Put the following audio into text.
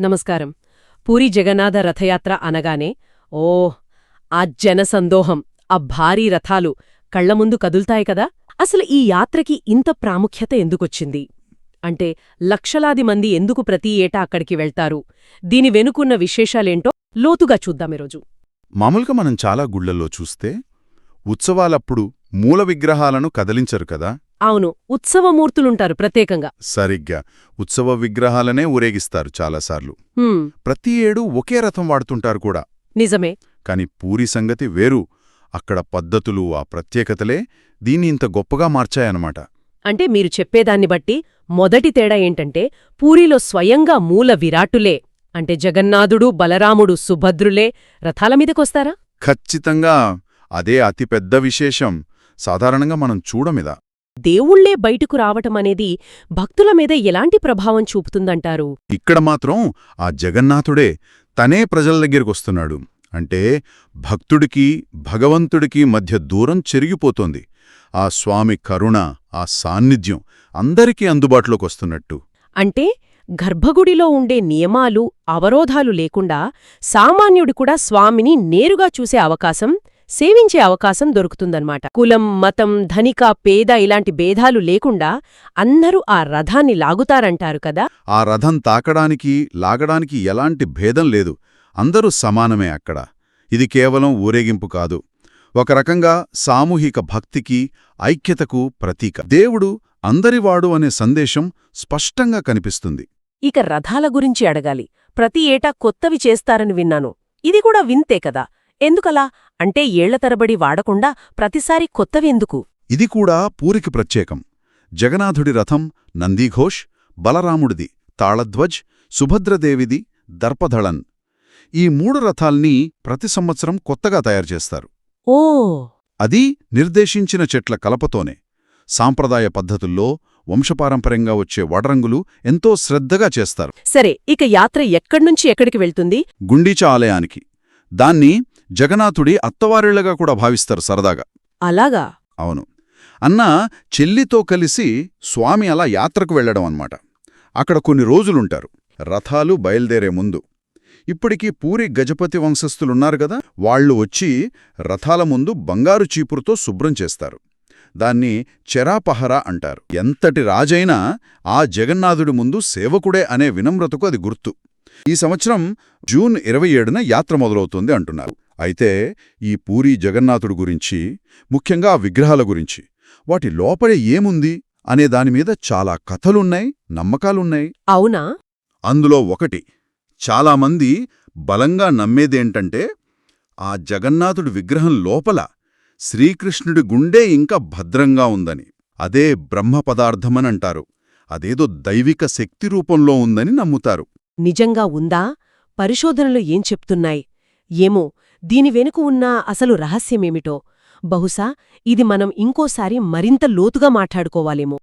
నమస్కారం. పూరి జగన్నాథ రథయాత్ర అనగానే ఓ ఆ జనసందోహం ఆ భారీ రథాలు కళ్ళ ముందు కదులుతాయి కదా? అసలు ఈ యాత్రకి ఇంత ప్రాముఖ్యత ఎందుకొచ్చింది? అంటే లక్షలాది మంది ఎందుకు ప్రతి ఏటా అక్కడికి వెళ్తారు? దీని వెనుకున్న విశేషాలేంటో లోతుగా చూద్దాం ఈరోజు. మామూలుగా మనం చాలా గుళ్ళల్లో చూస్తే ఉత్సవాలప్పుడు మూల విగ్రహాలను కదలించరు కదా? అవును ఉత్సవమూర్తులుంటారు ప్రత్యేకంగా. సరిగ్గా. ఉత్సవ విగ్రహాలనే ఊరేగిస్తారు చాలాసార్లు. ప్రతి ఏడు ఒకే రథం వాడుతుంటారు కూడా. నిజమే. కాని పూరి సంగతి వేరు. అక్కడ పద్ధతులు ఆ ప్రత్యేకతలే దీన్ని ఇంత గొప్పగా మార్చాయన్నమాట. అంటే మీరు చెప్పేదాన్ని బట్టి మొదటి తేడా ఏంటంటే పూరిలో స్వయంగా మూల విరాట్టులే అంటే జగన్నాథుడు బలరాముడు సుభద్రులే రథాల మీదకొస్తారా? ఖచ్చితంగా. అదే అతిపెద్ద విశేషం. సాధారణంగా మనం చూడమిదా. దేవుళ్ళే బయటకు రావటమనేది భక్తుల మీద ఎలాంటి ప్రభావం చూపుతుందంటారు? ఇక్కడ మాత్రం ఆ జగన్నాథుడే తనే ప్రజల దగ్గరికొస్తున్నాడు అంటే భక్తుడికి భగవంతుడికి మధ్య దూరం చెరిగిపోతోంది. ఆ స్వామి కరుణ ఆ సాన్నిధ్యం అందరికీ అందుబాటులోకొస్తున్నట్టు అంటే గర్భగుడిలో ఉండే నియమాలు అవరోధాలు లేకుండా సామాన్యుడు కూడా స్వామిని నేరుగా చూసే అవకాశం సేవించే అవకాశం దొరుకుతుందన్నమాట. కులం మతం ధనిక పేద ఇలాంటి భేదాలు లేకుండా అందరూ ఆ రథాన్ని లాగుతారంటారు కదా? ఆ రథం తాకడానికి లాగడానికి ఎలాంటి భేదం లేదు. అందరూ సమానమే అక్కడ. ఇది కేవలం ఊరేగింపు కాదు. ఒక రకంగా సామూహిక భక్తికి ఐక్యతకు ప్రతీక. దేవుడు అందరివాడు అనే సందేశం స్పష్టంగా కనిపిస్తుంది. ఇక రథాల గురించి అడగాలి. ప్రతి ఏటా కొత్తవి చేస్తారని విన్నాను. ఇది కూడా వింతే కదా? ఎందుకలా? అంటే ఏళ్ళ తరబడి వాడకుండా ప్రతిసారి కొత్తవెందుకు? ఇది కూడా పూరికి ప్రత్యేకం. జగన్నాథుడి రథం నందీఘోష్ బలరాముడిది తాళధ్వజ్ సుభద్రదేవిది దర్పదళన్. ఈ మూడు రథాల్ని ప్రతి సంవత్సరం కొత్తగా తయారుచేస్తారు ఓ! అది నిర్దేశించిన చెట్ల కలపతోనే. సాంప్రదాయ పద్ధతుల్లో వంశపారంపర్యంగా వచ్చే వడరంగులు ఎంతో శ్రద్ధగా చేస్తారు. సరే ఇక యాత్ర ఎక్కడ్నుంచి ఎక్కడికి వెళ్తుంది? గుండీచ ఆలయానికి. దాన్ని జగన్నాథుడి అత్తవారిళ్ళగా కూడా భావిస్తారు సరదాగా. అలాగా? అవును. అన్న చెల్లితో కలిసి స్వామి అలా యాత్రకు వెళ్ళడం అన్నమాట. అక్కడ కొన్ని రోజులుంటారు. రథాలు బయల్దేరే ముందు. ఇప్పటికీ పూరి గజపతి వంశస్థులున్నారు గదా వాళ్ళు వచ్చి రథాల ముందు బంగారు చీపురుతో శుభ్రం చేస్తారు. దాన్ని చెరాపహరా అంటారు. ఎంతటి రాజైనా ఆ జగన్నాథుడి ముందు సేవకుడే అనే వినమ్రతకు అది గుర్తు. ఈ సంవత్సరం జూన్ ఇరవై ఏడున యాత్ర మొదలవుతుంది అంటున్నారు. అయితే ఈ పూరి జగన్నాథుడు గురించి ముఖ్యంగా విగ్రహాల గురించి వాటి లోపలే ఏముంది అనే దానిమీద చాలా కథలున్నాయి నమ్మకాలున్నాయి. అవునా? అందులో ఒకటి చాలామంది బలంగా నమ్మేదేంటంటే ఆ జగన్నాథుడి విగ్రహం లోపల శ్రీకృష్ణుడి గుండె ఇంకా భద్రంగా ఉందని. అదే బ్రహ్మ పదార్థమనంటారు. అదేదో దైవిక శక్తి రూపంలో ఉందని నమ్ముతారు. నిజంగా ఉందా? పరిశోధనలు ఏం చెప్తున్నాయి? ఏమో దీని వెనుక ఉన్న అసలు రహస్యమేమిటో? బహుశా ఇది మనం ఇంకోసారి మరింత లోతుగా మాట్లాడుకోవాలేమో.